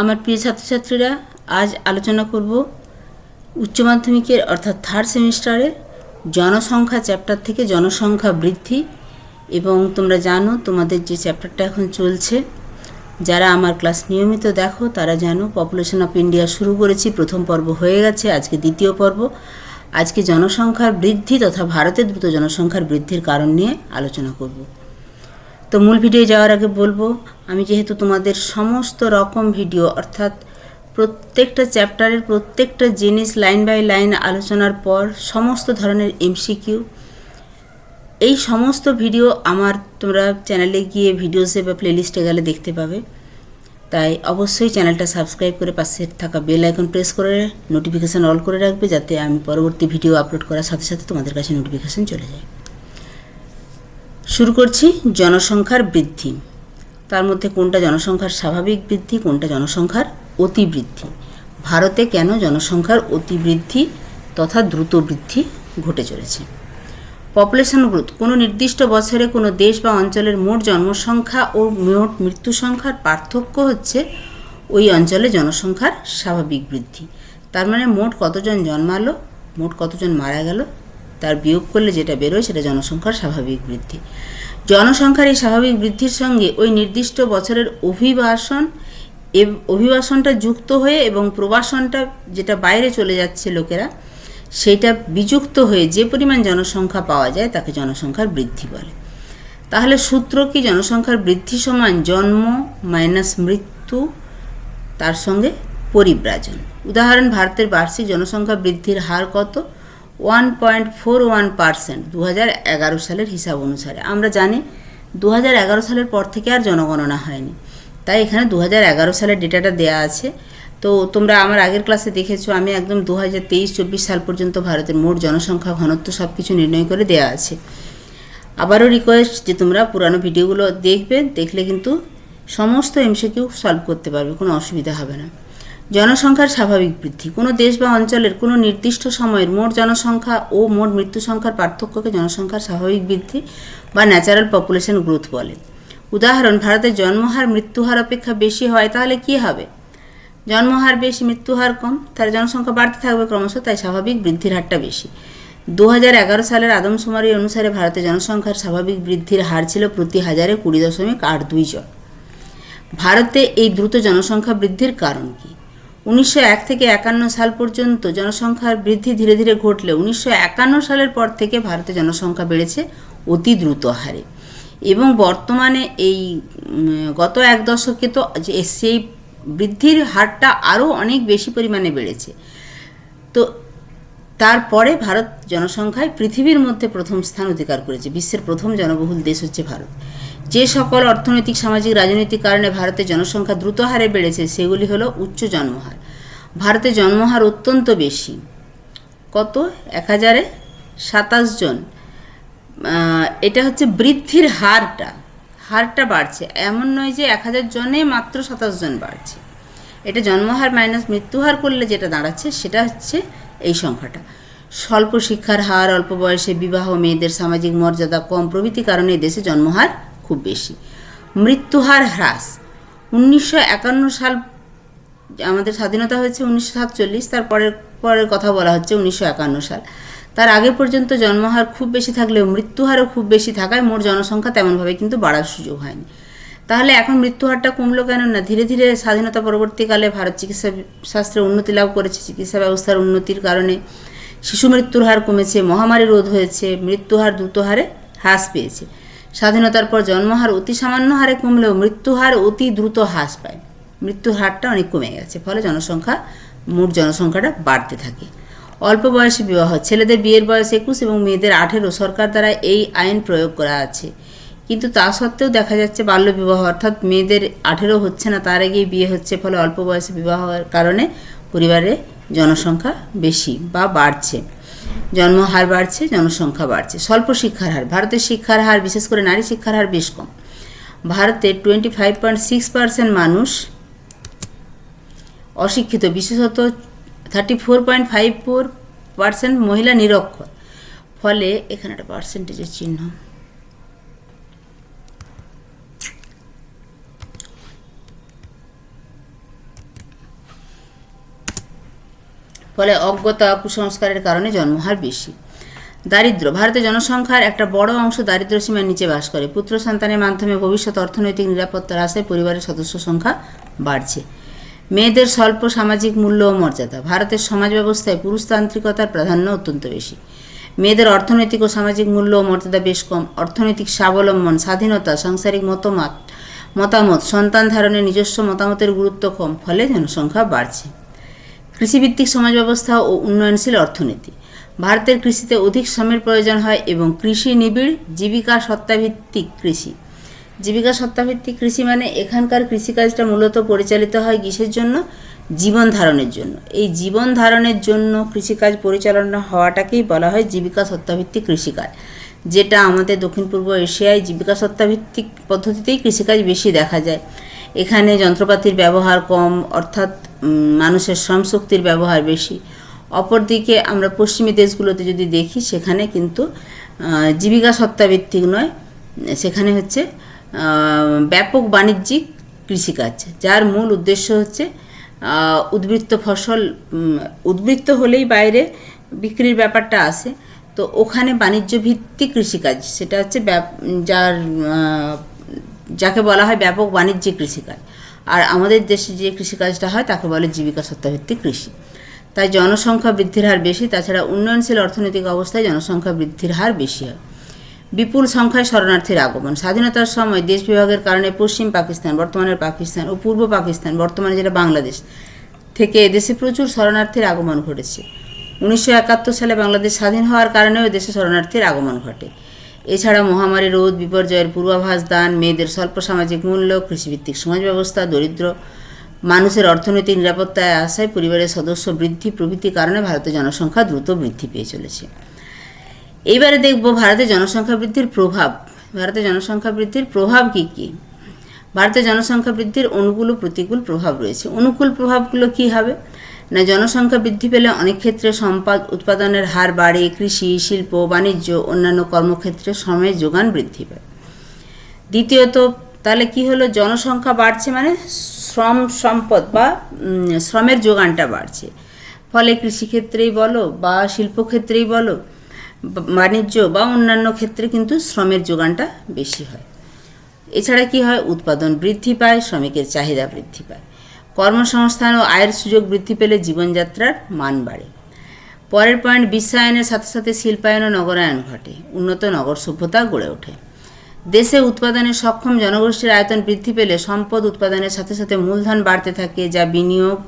আমার প্রিয় ছাত্রছাত্রীরা, আজ আলোচনা করব উচ্চ মাধ্যমিকের অর্থাৎ থার্ড সেমিস্টারে জনসংখ্যা চ্যাপ্টার থেকে জনসংখ্যা বৃদ্ধি এবং তোমরা জানো তোমাদের যে চ্যাপ্টারটা এখন চলছে, যারা আমার ক্লাস নিয়মিত দেখো তারা জানো পপুলেশন অফ ইন্ডিয়া শুরু করেছি, প্রথম পর্ব হয়ে গেছে, আজকে দ্বিতীয় পর্ব। আজকে জনসংখ্যার বৃদ্ধি তথা ভারতের দ্রুত জনসংখ্যার বৃদ্ধির কারণ নিয়ে আলোচনা করব। তো মূল ভিডিও যাওয়ার আগে বলব, আমি যেহেতু তোমাদের সমস্ত রকম ভিডিও, অর্থাৎ প্রত্যেকটা চ্যাপ্টারের প্রত্যেকটা জিনিস লাইন বাই লাইন আলোচনার পর সমস্ত ধরনের এমসিকিউ এই সমস্ত ভিডিও আমার তোমরা চ্যানেলে গিয়ে ভিডিওসে বা প্লেলিস্টে গেলে দেখতে পাবে। তাই অবশ্যই চ্যানেলটা সাবস্ক্রাইব করে পাশে থাকা বেল আইকন প্রেস করে নোটিফিকেশান অল করে রাখবে, যাতে আমি পরবর্তী ভিডিও আপলোড করার সাথে সাথে তোমাদের কাছে নোটিফিকেশান চলে যায়। শুরু করছি জনসংখ্যার বৃদ্ধি। তার মধ্যে কোনটা জনসংখ্যার স্বাভাবিক বৃদ্ধি, কোনটা জনসংখ্যার অতিবৃদ্ধি? ভারতে কেন জনসংখ্যার অতিবৃদ্ধি তথা দ্রুত বৃদ্ধি ঘটে চলেছে? পপুলেশন গ্রোথ কোনো নির্দিষ্ট বছরে কোনো দেশ বা অঞ্চলের মোট জন্মসংখ্যা ও মোট মৃত্যু সংখ্যার পার্থক্য হচ্ছে ওই অঞ্চলে জনসংখ্যার স্বাভাবিক বৃদ্ধি। তার মানে মোট কতজন জন্মালো, মোট কতজন মারা গেল তার বিয়োগ করলে যেটা বেরোয় সেটা জনসংখ্যার স্বাভাবিক বৃদ্ধি। জনসংখ্যার এই স্বাভাবিক বৃদ্ধির সঙ্গে ওই নির্দিষ্ট বছরের অভিবাসন অভিবাসনটা যুক্ত হয়ে এবং প্রবাসনটা যেটা বাইরে চলে যাচ্ছে লোকেরা সেইটা বিযুক্ত হয়ে যে পরিমাণ জনসংখ্যা পাওয়া যায় তাকে জনসংখ্যার বৃদ্ধি বলে। তাহলে সূত্র কি জনসংখ্যার বৃদ্ধি সমান জন্ম মাইনাস মৃত্যু, তার সঙ্গে পরিব্রাজন? উদাহরণ, ভারতের বার্ষিক জনসংখ্যা বৃদ্ধির হার কত? One point four one percent দু এগারো সালের হিসাব অনুসারে। আমরা জানি দু এগারো সালের পর থেকে আর জনগণনা হয়নি। তাই এখানে দু এগারো সালের ডেটাটা দেয়া আছে। তো তোমরা আমার আগের ক্লাসে দেখেছ, আমি একদম দু হাজার তেইশ চব্বিশ সাল পর্যন্ত ভারতের মোট জনসংখ্যা, ঘনত্ব সব কিছু নির্ণয় করে দেয়া আছে। আবারও রিকোয়েস্ট যে তোমরা পুরানো ভিডিওগুলো দেখবে, দেখলে কিন্তু সমস্ত এমসিকিউ সলভ করতে পারবে, কোনো অসুবিধা হবে না। জনসংখ্যার স্বাভাবিক বৃদ্ধি। কোনো দেশ বা অঞ্চলের কোনো নির্দিষ্ট সময়ের মোট জনসংখ্যা ও মোট মৃত্যু সংখ্যার পার্থক্যকে জনসংখ্যার স্বাভাবিক বৃদ্ধি বা ন্যাচারাল পপুলেশন গ্রোথ বলে। উদাহরণ ভারতের জন্মহার, মৃত্যুহার অপেক্ষা বেশি হয়, তাহলে কি হবে? জন্মহার বেশি, মৃত্যুহার কম তাহলে জনসংখ্যা বাড়তে থাকবে ক্রমশ, তাই স্বাভাবিক বৃদ্ধির হারটা বেশি। দু এগারো সালের আদমশুমারি অনুসারে ভারতের জনসংখ্যার স্বাভাবিক বৃদ্ধির হার ছিল প্রতি হাজারে কুড়ি দশমিক আট দুই জন। ভারতে এই দ্রুত জনসংখ্যা বৃদ্ধির কারণ কি? উনিশশো এক থেকে একান্ন সাল পর্যন্ত জনসংখ্যার বৃদ্ধি ধীরে ধীরে ঘটলে উনিশশো একান্ন সালের পর থেকে ভারতে জনসংখ্যা বেড়েছে অতি দ্রুত হারে। এবং বর্তমানে এই গত এক দশকে তো সেই বৃদ্ধির হারটা আরও অনেক বেশি পরিমাণে বেড়েছে। তো তারপরে ভারত জনসংখ্যায় পৃথিবীর মধ্যে প্রথম স্থান অধিকার করেছে, বিশ্বের প্রথম জনবহুল দেশ হচ্ছে ভারত। যে সকল অর্থনৈতিক, সামাজিক, রাজনৈতিক কারণে ভারতের জনসংখ্যা দ্রুত হারে বেড়েছে, সেগুলি হলো উচ্চ জন্মহার। ভারতে জন্মহার অত্যন্ত বেশি। কত? এক হাজারে সাতাশ জন। এটা হচ্ছে বৃদ্ধির হারটা। হারটা বাড়ছে। এমন নয় যে এক হাজার জনে মাত্র সাতাশ জন বাড়ছে। এটা জন্মহার মাইনাস মৃত্যুহার করলে যেটা দাঁড়াচ্ছে, সেটা হচ্ছে এই সংখ্যাটা। স্বল্প শিক্ষার হার, অল্প বয়সে বিবাহ, মেয়েদের সামাজিক মর্যাদা কম প্রভৃতি কারণে দেশে জন্মহার খুব বেশি। মৃত্যুহার হ্রাস। উনিশশো একান্ন সাল আমাদের স্বাধীনতা হয়েছে উনিশশো সাতচল্লিশ তারপরের পরের কথা বলা হচ্ছে উনিশশো একান্ন সাল। তার আগে পর্যন্ত জন্মহার খুব বেশি থাকলেও মৃত্যুহারও খুব বেশি থাকায় মোট জনসংখ্যা তেমনভাবে কিন্তু বাড়ার সুযোগ হয়নি। তাহলে এখন মৃত্যুহারটা কমলো কেন না? ধীরে ধীরে স্বাধীনতা পরবর্তীকালে ভারত চিকিৎসা শাস্ত্রে উন্নতি লাভ করেছে। চিকিৎসা ব্যবস্থার উন্নতির কারণে শিশু মৃত্যুর হার কমেছে, মহামারী রোধ হয়েছে মৃত্যুহার দ্রুত হারে হ্রাস পেয়েছে। স্বাধীনতার পর জন্মহার অতি সামান্য হারে কমলেও মৃত্যুহার অতি দ্রুত হ্রাস পায়। মৃত্যুর হারটা অনেক কমে গেছে, ফলে জনসংখ্যা, মোট জনসংখ্যাটা বাড়তে থাকে। অল্প বয়সে বিবাহ, ছেলেদের বিয়ের বয়স একুশ এবং মেয়েদের আঠেরো সরকার দ্বারা এই আইন প্রয়োগ করা আছে। কিন্তু তা সত্ত্বেও দেখা যাচ্ছে বাল্য বিবাহ অর্থাৎ মেয়েদের আঠেরো হচ্ছে না, তার আগেই বিয়ে হচ্ছে, ফলে অল্প বয়সে বিবাহের কারণে পরিবারে জনসংখ্যা বেশি বা বাড়ছে। জন্মহার বাড়ছে, জনসংখ্যা বাড়ছে। স্বল্প শিক্ষার হার, ভারতের শিক্ষার হার, বিশেষ করে নারী শিক্ষার হার বেশ কম। ভারতে twenty five point six percent মানুষ অশিক্ষিত, বিশেষত thirty four point five four percent মহিলা নিরক্ষর। ফলে এখানে একটা পার্সেন্টেজের চিহ্ন। ফলে অজ্ঞতা কুসংস্কারের কারণে জন্মহার বেশি। দারিদ্র, ভারতের জনসংখ্যার একটা বড় অংশ দারিদ্র সীমার নিচে বাস করে। পুত্র সন্তানের মাধ্যমে ভবিষ্যৎ অর্থনৈতিক নিরাপত্তার আশায় পরিবারের সদস্য সংখ্যা বাড়ছে। মেয়েদের স্বল্প সামাজিক মূল্য ও মর্যাদা। ভারতের সমাজ ব্যবস্থায় পুরুষতান্ত্রিকতার প্রাধান্য অত্যন্ত বেশি। মেয়েদের অর্থনৈতিক ও সামাজিক মূল্য ও মর্যাদা বেশ কম। অর্থনৈতিক স্বাবলম্বন, স্বাধীনতা, সাংসারিক মতামত মতামত, সন্তান ধারণের নিজস্ব মতামতের গুরুত্ব কম, ফলে জনসংখ্যা বাড়ছে। কৃষিভিত্তিক সমাজ ব্যবস্থা ও উন্নয়নশীল অর্থনীতি। ভারতের কৃষিতে অধিক শ্রমের প্রয়োজন হয় এবং কৃষি নিবিড় জীবিকা সত্তাভিত্তিক কৃষি। জীবিকা সত্তাভিত্তিক কৃষি মানে এখানকার কৃষিকাজটা মূলত পরিচালিত হয় কিসের জন্য? জীবন ধারণের জন্য। এই জীবন ধারণের জন্য কৃষিকাজ পরিচালনা হওয়াটাকেই বলা হয় জীবিকা সত্তাভিত্তিক কৃষিকাজ। যেটা আমাদের দক্ষিণ পূর্ব এশিয়ায় জীবিকা সত্তাভিত্তিক পদ্ধতিতেই কৃষিকাজ বেশি দেখা যায়। এখানে যন্ত্রপাতির ব্যবহার কম, অর্থাৎ মানুষের শ্রমশক্তির ব্যবহার বেশি। অপরদিকে আমরা পশ্চিমী দেশগুলোতে যদি দেখি, সেখানে কিন্তু জীবিকা সত্তাভিত্তিক নয়, সেখানে হচ্ছে ব্যাপক বাণিজ্যিক কৃষিকাজ, যার মূল উদ্দেশ্য হচ্ছে উদ্বৃত্ত ফসল উদ্বৃত্ত হলেই বাইরে বিক্রির ব্যাপারটা আসে। তো ওখানে বাণিজ্য ভিত্তিক কৃষিকাজ, সেটা হচ্ছে যার বলা হয় ব্যাপক বাণিজ্যিক কৃষিকাজ। আর আমাদের দেশে যে কৃষিকাজটা হয়, তাকে বলে জীবিকা সত্তাভিত্তিক কৃষি। তাই জনসংখ্যা বৃদ্ধির হার বেশি, তাছাড়া উন্নয়নশীল অর্থনৈতিক অবস্থায় জনসংখ্যা বৃদ্ধির হার বেশি হয়। বিপুল সংখ্যায় শরণার্থীর আগমন। স্বাধীনতার সময় দেশ বিভাগের কারণে পশ্চিম পাকিস্তান, বর্তমানের পাকিস্তান ও পূর্ব পাকিস্তান, বর্তমানে যেটা বাংলাদেশ, থেকে এদেশে প্রচুর শরণার্থীর আগমন ঘটেছে। উনিশশো একাত্তর সালে বাংলাদেশ স্বাধীন হওয়ার কারণেও দেশে শরণার্থীর আগমন ঘটে। এছাড়া মহামারী রোধ, বিপর্যয়ের পূর্বাভাস দান, মেয়েদের স্বল্প সামাজিক মূল্য, কৃষিভিত্তিক সমাজ ব্যবস্থা দরিদ্র মানুষের অর্থনৈতিক নিরাপত্তায় আশায় পরিবারের সদস্য বৃদ্ধি প্রভৃতি কারণে ভারতের জনসংখ্যা দ্রুত বৃদ্ধি পেয়ে চলেছে। এইবারে দেখব ভারতের জনসংখ্যা বৃদ্ধির প্রভাব। ভারতের জনসংখ্যা বৃদ্ধির প্রভাব কী কী? ভারতের জনসংখ্যা বৃদ্ধির অনুকূল ও প্রতিকূল প্রভাব রয়েছে। অনুকূল প্রভাবগুলো কী হবে? না, জনসংখ্যা বৃদ্ধি পেলে অনেক ক্ষেত্রে সম্পদ উৎপাদনের হার বাড়ে, কৃষি, শিল্প, বাণিজ্য, অন্যান্য কর্মক্ষেত্রে শ্রমের যোগান বৃদ্ধি পায়। দ্বিতীয়ত, তাহলে কি হলো? জনসংখ্যা বাড়ছে মানে শ্রম সম্পদ বা শ্রমের যোগানটা বাড়ছে। ফলে কৃষিক্ষেত্রেই বলো বা শিল্পক্ষেত্রেই বলো, বাণিজ্য বা অন্যান্য ক্ষেত্রে কিন্তু শ্রমের যোগানটা বেশি হয়। এছাড়া কি হয়? উৎপাদন বৃদ্ধি পায়, শ্রমিকের চাহিদা বৃদ্ধি পায়। কর্মসংস্থান ও আয়ের সুযোগ বৃদ্ধি পেলে জীবনযাত্রার মান বাড়ে। পরের পয়েন্ট, বিশ্বায়নের সাথে সাথে শিল্পায়ন ও নগরায়ন ঘটে। উন্নত নগর সভ্যতা গড়ে ওঠে। দেশে উৎপাদনে সক্ষম জনগোষ্ঠীর আয়তন বৃদ্ধি পেলে সম্পদ উৎপাদনের সাথে সাথে মূলধন বাড়তে থাকে, যা বিনিয়োগ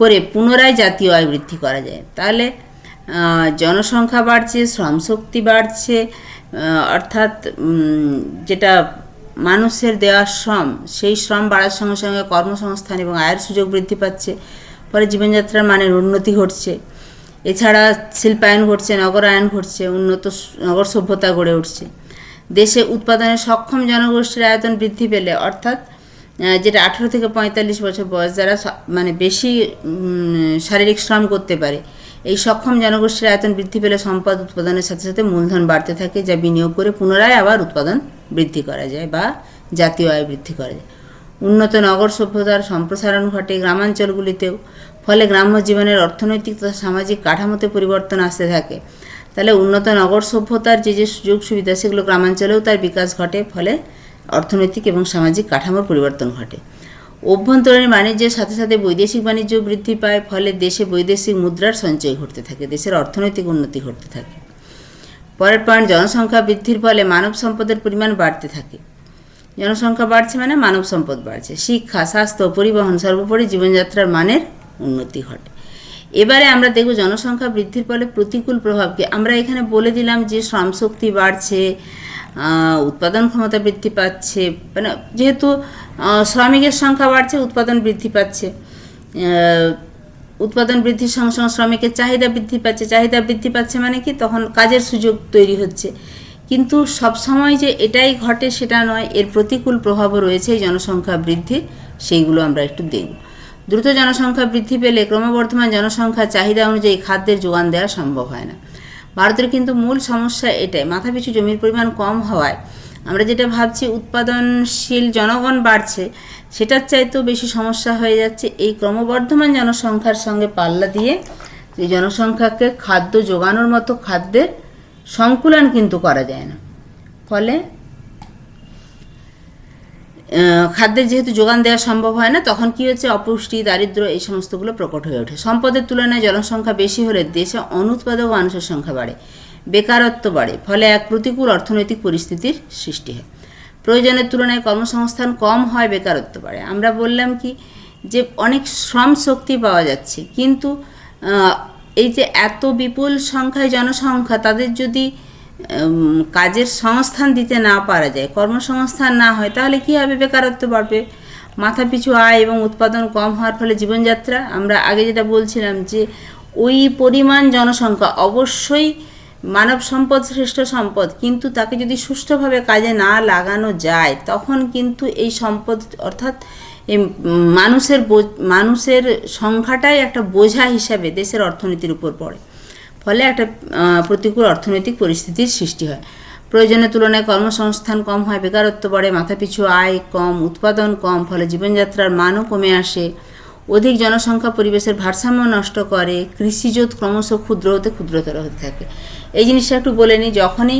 করে পুনরায় জাতীয় আয় বৃদ্ধি করা যায়। তাহলে জনসংখ্যা বাড়ছে, শ্রমশক্তি বাড়ছে অর্থাৎ যেটা মানুষের দেওয়া শ্রম, সেই শ্রম বাড়ার সঙ্গে সঙ্গে কর্মসংস্থান এবং আয়ের সুযোগ বৃদ্ধি পাচ্ছে, ফলে জীবনযাত্রার মানের উন্নতি ঘটছে। এছাড়া শিল্পায়ন ঘটছে, নগরায়ন ঘটছে, উন্নত নগর সভ্যতা গড়ে উঠছে। দেশে উৎপাদনে সক্ষম জনগোষ্ঠীর আয়তন বৃদ্ধি পেলে, অর্থাৎ যেটা আঠেরো থেকে পঁয়তাল্লিশ বছর বয়স, যারা মানে বেশি শারীরিক শ্রম করতে পারে এই সক্ষম জনগোষ্ঠীর আয়তন বৃদ্ধি পেলে সম্পদ উৎপাদনের সাথে সাথে মূলধন বাড়তে থাকে, যা বিনিয়োগ করে পুনরায় আবার উৎপাদন বৃদ্ধি করা যায় বা জাতীয় আয় বৃদ্ধি করা যায়। উন্নত নগর সভ্যতার সম্প্রসারণ ঘটে গ্রামাঞ্চলগুলিতেও, ফলে গ্রাম্য জীবনের অর্থনৈতিক তথা সামাজিক কাঠামোতে পরিবর্তন আসতে থাকে। তাহলে উন্নত নগর সভ্যতার যে যে সুযোগ সুবিধা, সেগুলো গ্রামাঞ্চলেও তার বিকাশ ঘটে, ফলে অর্থনৈতিক এবং সামাজিক কাঠামোর পরিবর্তন ঘটে। অভ্যন্তরীণ বাণিজ্যের সাথে সাথে বৈদেশিক বাণিজ্য বৃদ্ধি পায়, ফলে দেশে বৈদেশিক মুদ্রার সঞ্চয় ঘটতে থাকে, দেশের অর্থনৈতিক উন্নতি ঘটতে থাকে। পরের পয়েন্ট, জনসংখ্যা বৃদ্ধির ফলে মানব সম্পদের পরিমাণ বাড়তে থাকে। জনসংখ্যা বাড়ছে মানে মানব সম্পদ বাড়ছে। শিক্ষা, স্বাস্থ্য, পরিবহন সর্বোপরি জীবনযাত্রার মানের উন্নতি ঘটে। এবারে আমরা দেখব জনসংখ্যা বৃদ্ধির ফলে প্রতিকূল প্রভাবকে আমরা এখানে বলে দিলাম যে শ্রমশক্তি বাড়ছে উৎপাদন ক্ষমতা বৃদ্ধি পাচ্ছে। মানে যেহেতু শ্রমিকের সংখ্যা বাড়ছে, উৎপাদন বৃদ্ধি পাচ্ছে। উৎপাদন বৃদ্ধির সঙ্গে সঙ্গে শ্রমিকের চাহিদা বৃদ্ধি পাচ্ছে। চাহিদা বৃদ্ধি পাচ্ছে মানে কি? তখন কাজের সুযোগ তৈরি হচ্ছে। কিন্তু সবসময় যে এটাই ঘটে সেটা নয়, এর প্রতিকূল প্রভাবও রয়েছে এই জনসংখ্যা বৃদ্ধি সেইগুলো আমরা একটু দেখব। দ্রুত জনসংখ্যা বৃদ্ধি পেলে ক্রমবর্ধমান জনসংখ্যা চাহিদা অনুযায়ী খাদ্যের যোগান দেওয়া সম্ভব হয় না। ভারতের কিন্তু মূল সমস্যা এটাই। মাথাপিছু জমির পরিমাণ কম হওয়ায়। আমরা যেটা ভাবছি, উৎপাদনশীল জনগণ বাড়ছে, সেটার চাইতেও বেশি সমস্যা হয়ে যাচ্ছে এই ক্রমবর্ধমান জনসংখ্যার সঙ্গে পাল্লা দিয়ে এই জনসংখ্যাকে খাদ্য যোগানোর মতো খাদ্যের সংকুলন কিন্তু করা যায় না। ফলে খাদ্যের যেহেতু যোগান দেওয়া সম্ভব হয় না, তখন কি হচ্ছে? অপুষ্টি, দারিদ্র, এই সমস্তগুলো প্রকট হয়ে ওঠে। সম্পদের তুলনায় জনসংখ্যা বেশি হলে দেশে অনুৎপাদক মানুষের সংখ্যা বাড়ে। বেকারত্ব বাড়ে, ফলে এক প্রতিকূল অর্থনৈতিক পরিস্থিতির সৃষ্টি হয়। প্রয়োজনের তুলনায় কর্মসংস্থান কম হয়, বেকারত্ব বাড়ে। আমরা বললাম কি যে, অনেক শ্রম শক্তি পাওয়া যাচ্ছে, কিন্তু এই যে এত বিপুল সংখ্যায় জনসংখ্যা, তাদের যদি কাজের সংস্থান দিতে না পারা যায়, কর্মসংস্থান না হয়, তাহলে কী হবে? বেকারত্ব বাড়বে মাথাপিছু আয় এবং উৎপাদন কম হওয়ার ফলে জীবনযাত্রা। আমরা আগে যেটা বলছিলাম যে, ওই পরিমাণ জনসংখ্যা অবশ্যই মানব সম্পদ শ্রেষ্ঠ সম্পদ, কিন্তু তাকে যদি সুষ্ঠুভাবে কাজে না লাগানো যায়, তখন কিন্তু এই সম্পদ অর্থাৎ এই মানুষের মানুষের সংখ্যাটাই একটা বোঝা হিসাবে দেশের অর্থনীতির উপর পড়ে। ফলে একটা প্রতিকূল অর্থনৈতিক পরিস্থিতির সৃষ্টি হয়। প্রয়োজনের তুলনায় কর্মসংস্থান কম হয়, বেকারত্ব বাড়ে, মাথাপিছু আয় কম, উৎপাদন কম, ফলে জীবনযাত্রার মানও কমে আসে। অধিক জনসংখ্যা পরিবেশের ভারসাম্য নষ্ট করে, কৃষিজোত ক্রমশ ক্ষুদ্র হতে ক্ষুদ্রতর হতে থাকে। এই জিনিসটা একটু বলে নিই যখনই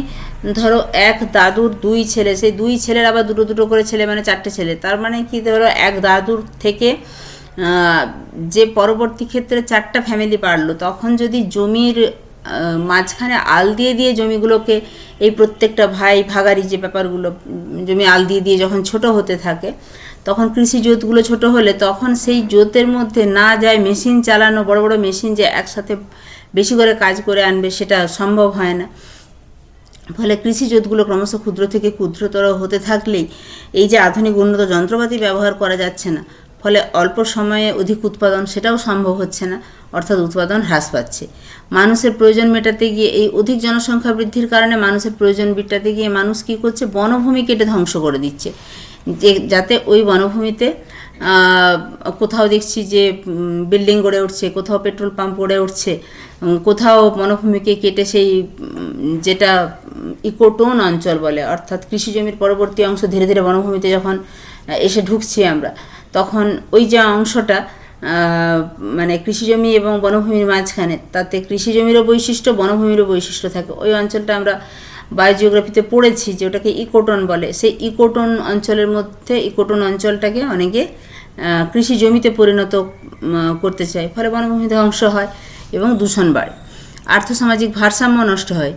ধরো এক দাদুর দুই ছেলে, সেই দুই ছেলের আবার দুটো দুটো করে ছেলে মানে চারটে ছেলে, তার মানে কি ধরো এক দাদুর থেকে যে পরবর্তী ক্ষেত্রে চারটা ফ্যামিলি বাড়লো, তখন যদি জমির মাঝখানে আল দিয়ে দিয়ে জমিগুলোকে এই প্রত্যেকটা ভাই ভাগারি যে ব্যাপারগুলো, জমি আল দিয়ে দিয়ে যখন ছোট হতে থাকে, তখন কৃষি জোতগুলো ছোট হলে তখন সেই জোতের মধ্যে না যায় মেশিন চালানো, বড় বড় মেশিন যে একসাথে বেশি করে কাজ করে আনবে সেটা সম্ভব হয় না। ফলে কৃষি জোতগুলো ক্রমশ ক্ষুদ্র থেকে ক্ষুদ্রতর হতে থাকলেই এই যে আধুনিক উন্নত যন্ত্রপাতি ব্যবহার করা যাচ্ছে না। ফলে অল্প সময়ে অধিক উৎপাদন সেটাও সম্ভব হচ্ছে না, অর্থাৎ উৎপাদন হ্রাস পাচ্ছে। মানুষের প্রয়োজন মেটাতে গিয়ে এই অধিক জনসংখ্যা বৃদ্ধির কারণে মানুষের প্রয়োজন মেটাতে গিয়ে মানুষ কী করছে, বনভূমি কেটে ধ্বংস করে দিচ্ছে। যে, যাতে ওই বনভূমিতে কোথাও দেখছি যে বিল্ডিং গড়ে উঠছে, কোথাও পেট্রোল পাম্প গড়ে উঠছে কোথাও বনভূমিকে কেটে সেই যেটা ইকোটোন অঞ্চল বলে, অর্থাৎ কৃষি জমির পরবর্তী অংশ ধীরে ধীরে বনভূমিতে যখন এসে ঢুকছি আমরা তখন ওই যে অংশটা মানে কৃষি জমি এবং বনভূমির মাঝখানে, তাতে কৃষি জমিরও বৈশিষ্ট্য, বনভূমিরও বৈশিষ্ট্য থাকে। ওই অঞ্চলটা আমরা বায়োজিওগ্রাফিতে পড়েছি যে ওটাকে ইকোটন বলে। সেই ইকোটন অঞ্চলের মধ্যে, ইকোটন অঞ্চলটাকে অনেকে কৃষি জমিতে পরিণত করতে চায়। ফলে বনভূমি ধ্বংস হয় এবং দূষণ বাড়ে। আর্থসামাজিক ভারসাম্য নষ্ট হয়।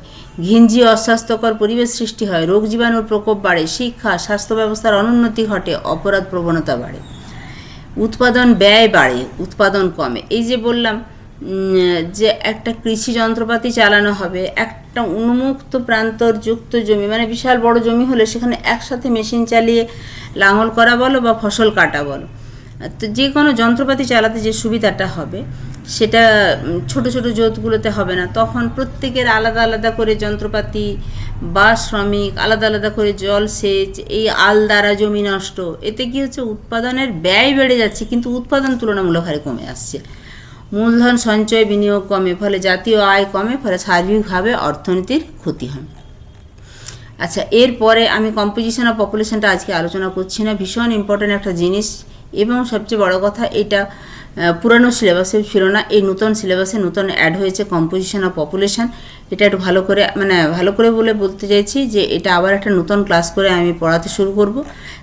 ঘিঞ্জি অস্বাস্থ্যকর পরিবেশ সৃষ্টি হয়। রোগ জীবাণুর প্রকোপ বাড়ে। শিক্ষা, স্বাস্থ্য ব্যবস্থার অনুন্নতি ঘটে। অপরাধ প্রবণতা বাড়ে। উৎপাদন ব্যয় বাড়ে, উৎপাদন কমে। এই যে বললাম যে একটা কৃষি যন্ত্রপাতি চালানো হবে, একটা উন্মুক্ত প্রান্তর যুক্ত জমি মানে বিশাল বড় জমি হলে সেখানে একসাথে মেশিন চালিয়ে লাঙল করা বলো বা ফসল কাটা বলো। তো যে কোনো যন্ত্রপাতি চালাতে যে সুবিধাটা হবে সেটা ছোট ছোট জোতগুলোতে হবে না। তখন প্রত্যেকের আলাদা আলাদা করে যন্ত্রপাতি বা শ্রমিক, আলাদা আলাদা করে জল সেচ, এই আল দ্বারা জমি নষ্ট, এতে কি হচ্ছে উৎপাদনের ব্যয় বেড়ে যাচ্ছে, কিন্তু উৎপাদন তুলনামূলক হারে কমে আসছে। মূলধন সঞ্চয় বিনিয়োগ কমে, ফলে জাতীয় আয় কমে, ফলে সার্বিকভাবে অর্থনীতির ক্ষতি হয়। আচ্ছা এরপরে আমি কম্পোজিশন অফ পপুলেশনটা আজকে আলোচনা করছি না। ভীষণ ইম্পর্ট্যান্ট একটা জিনিস এবং সবচেয়ে বড় কথা, এটা পুরানো সিলেবাসে ছিল না এই নতুন সিলেবাসে নতুন অ্যাড হয়েছে কম্পোজিশন অফ পপুলেশান এটা একটু ভালো করে মানে ভালো করে বলে বলতে চাইছি যে এটা আবার একটা নতুন ক্লাস করে আমি পড়াতে শুরু করব।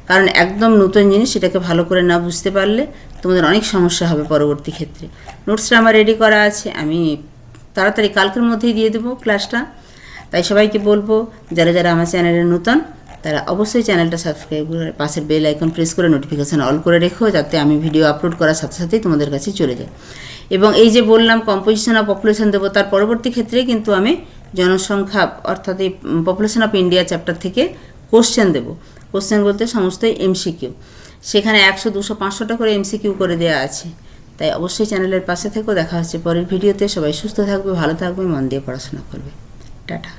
কারণ একদম নতুন জিনিস সেটাকে ভালো করে না বুঝতে পারলে তোমাদের অনেক সমস্যা হবে পরবর্তী ক্ষেত্রে। নোটসটা আমার রেডি করা আছে, আমি তাড়াতাড়ি কালকের মধ্যেই দিয়ে দেবো ক্লাসটা তাই সবাইকে বলব, যারা যারা আমার চ্যানেলে নতুন তারা অবশ্যই চ্যানেলটা সাবস্ক্রাইব করে পাশের বেল আইকন প্রেস করে নোটিফিকেশান অল করে রেখো, যাতে আমি ভিডিও আপলোড করার সাথে সাথেই তোমাদের কাছে চলে যায়। এবং এই যে বললাম কম্পোজিশন অফ পপুলেশন দেবো, তার পরবর্তী ক্ষেত্রে কিন্তু আমি জনসংখ্যা, অর্থাৎ এই পপুলেশন অফ ইন্ডিয়া চ্যাপ্টার থেকে কোশ্চেন দেবো। কোশ্চেন বলতে সমস্তই এমসিকিউ সেখানে একশো, দুশো, পাঁচশোটা করে এমসিকিউ করে দেওয়া আছে। তাই অবশ্যই চ্যানেলের পাশে থেকেও দেখা হচ্ছে পরের ভিডিওতে সবাই সুস্থ থাকবে, ভালো থাকবে, মন দিয়ে পড়াশোনা করবে। টাটা।